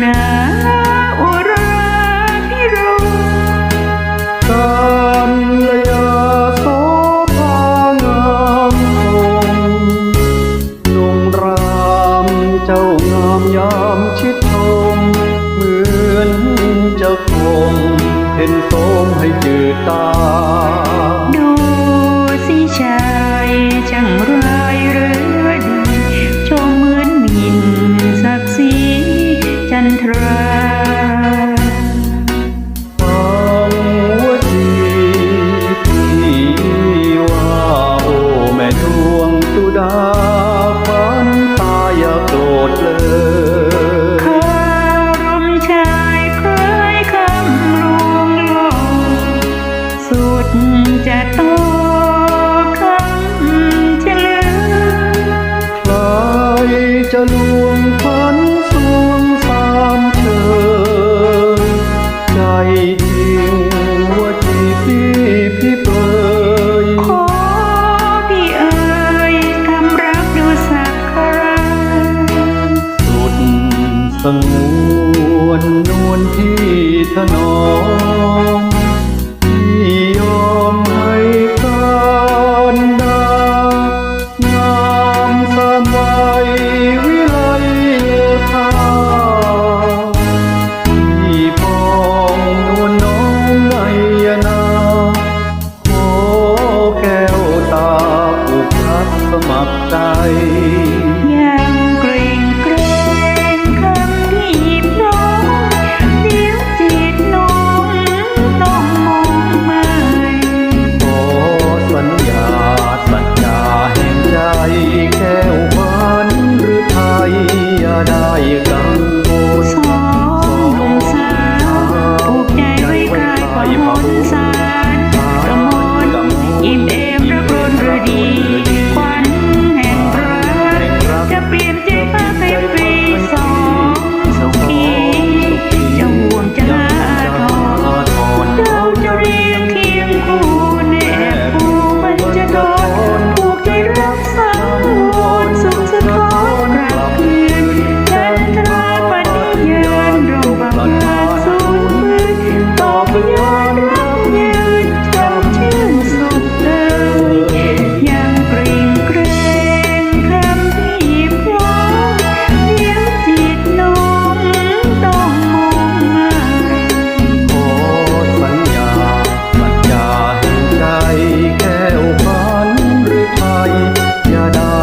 หนาอุราพิรมกานละยาโสภางามองนงรามเจ้างามยามชิดชม เหมือนเจ้าคงเห็นโสมให้จืดตา ดูสิชายจังรา จะโตคำจะลืมใครจะลวงฝัน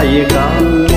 一张。